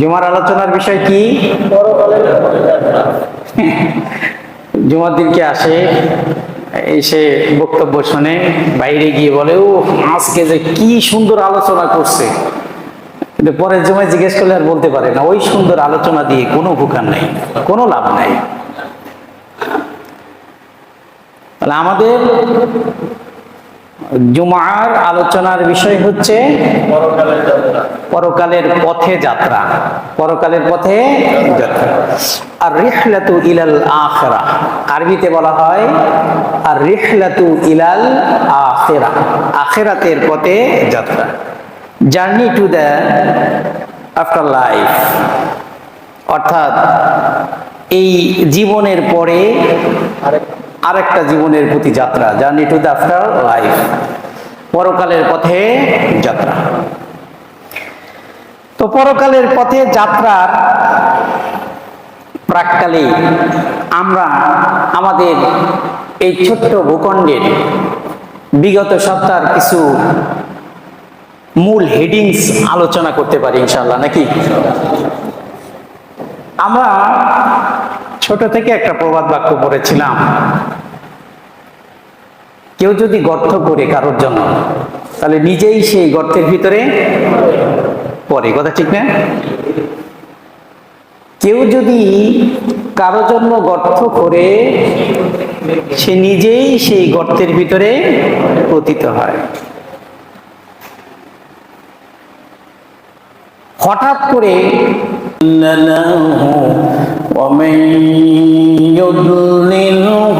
জুমার আলোচনার বিষয় কি? জুমার দিনকে আসে? এসে বক্তব্য শুনে, বাইরে গিয়ে বলে ও আজকে যে কি সুন্দর আলোচনা করছে। কিন্তু পরের জমায় জিজ্ঞেস করলে আর বলতে পারে না, ওই সুন্দর আলোচনা দিয়ে কোনো উপকার নেই, কোনো লাভ নাই। আমাদের জুমার আলোচনার বিষয় হচ্ছে পরকালের পথে যাত্রা। পরকালের পথে যাত্রা। আর রিহলাতু ইলাল আখরা। আরবিতে বলা হয় আর রিহলাতু ইলাল আখেরা। আখেরাতের পথে যাত্রা। Journey to the afterlife. অর্থাৎ এই জীবনের পরে আরেকটা জীবনের প্রতি যাত্রা journey to the afterlife পরকালের পথে যাত্রা। তো পরকালের পথে যাত্রার প্রাককালে আমরা আমাদের এই ছোট্ট ভূখণ্ডের বিগত সপ্তাহের কিছু মূল হেডিংস আলোচনা করতে পারি ইনশাল্লাহ নাকি? আমরা ছোট থেকে একটা প্রবাদ বাক্য পড়েছিলাম কেউ যদি গর্ত করে কারোর জন্য তাহলে নিজেই সেই গর্তের ভিতরে পড়ে কথা ঠিক না কেউ যদি কারো জন্য গর্ত করে সে নিজেই সেই গর্তের ভিতরে পতিত হয় হঠাৎ করে ومن يضلله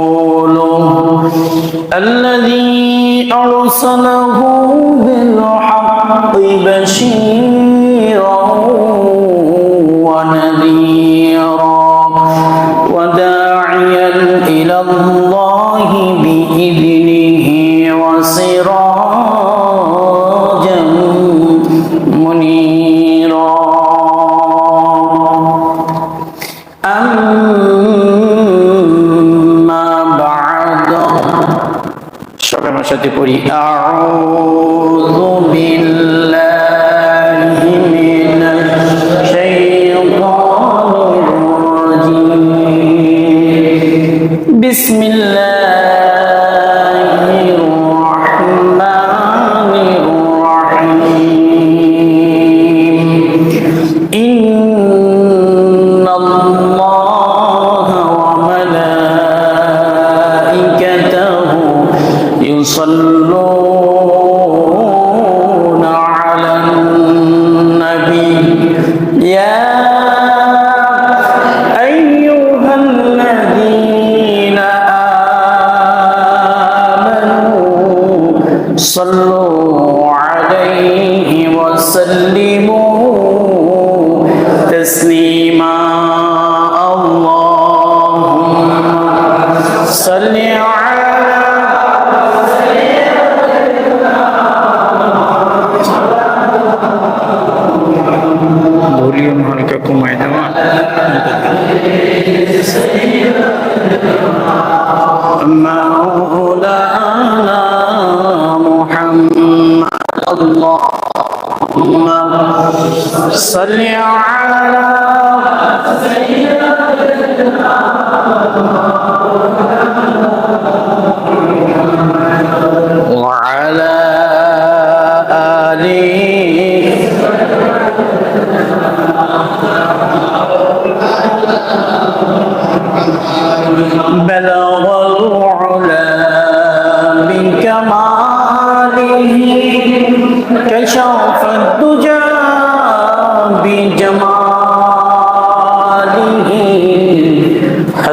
ورسوله الذي أرسله بالحق بشيرا ونذيرا সাথে পড়ি আউযু বিল্লাহি মিনাশ শাইতানির রাজিম বিসমিল্লাহির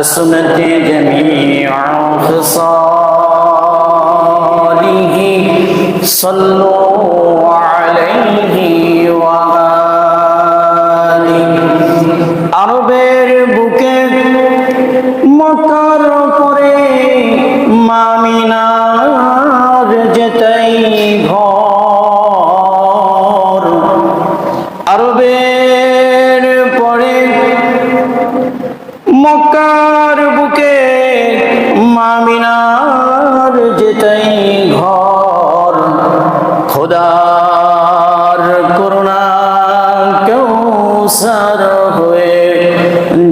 حسنت جميع خصاله صلوا عليه وآله আরবের বুকে মকার পরে মামিনার যেতাই ঘর আরবের পরে মক্কার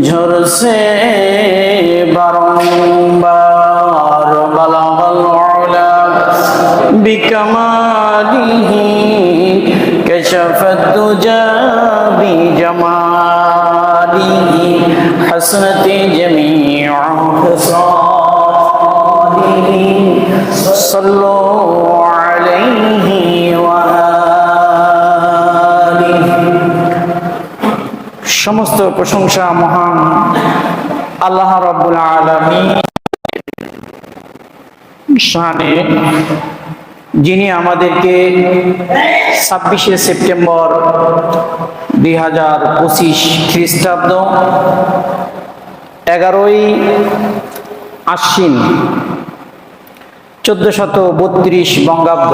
ঝরছে বারংবার বালাবল বিকমালিহি কশফত জাবি জমালিহি হসনতি জমিউ হসালিহি সল্লু সমস্ত প্রশংসা মহান আল্লাহ রাব্বুল আলামিন শানে, যিনি আমাদেরকে ছাব্বিশে সেপ্টেম্বর দুই হাজার পঁচিশ খ্রিস্টাব্দ এগারোই আশ্বিন চোদ্দশত বত্রিশ বঙ্গাব্দ।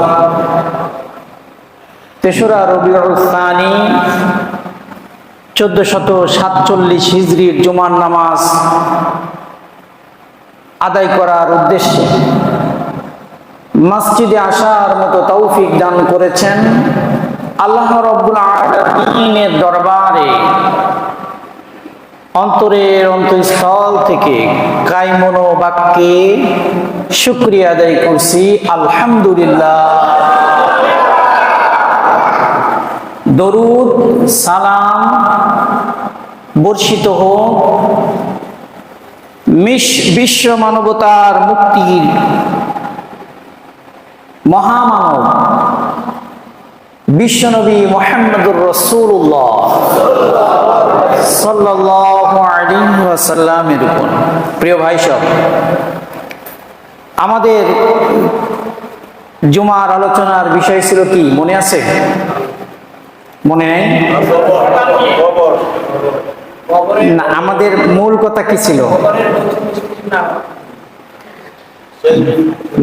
তেসরা রবিউল সানি চোদ্দশত সাতচল্লিশ হিজড়ির জুমার নামাজ আদায় করার উদ্দেশ্যে মসজিদে আসার মতো তৌফিক দান করেছেন আল্লাহ রব্বুল দরবারে। অন্তরের অন্তঃস্থল থেকে কায়মনো বাক্যে শুক্রিয়া আদায় করছি, আলহামদুলিল্লাহ। দরুদ সালাম বর্ষিত হোক। বিশ্ব মানবতার মুক্তির মহামানব বিশ্বনবী মোহাম্মদুর রসুল্লাহ ওয়াসাল্লামের উপর। প্রিয় ভাই সব, আমাদের জুমার আলোচনার বিষয় ছিল কি? মনে আছে? মনে নেই? না আমাদের মূল কথা কি ছিল?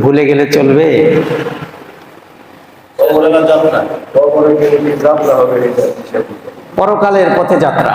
ভুলে গেলে চলবে? পরকালের পথে যাত্রা।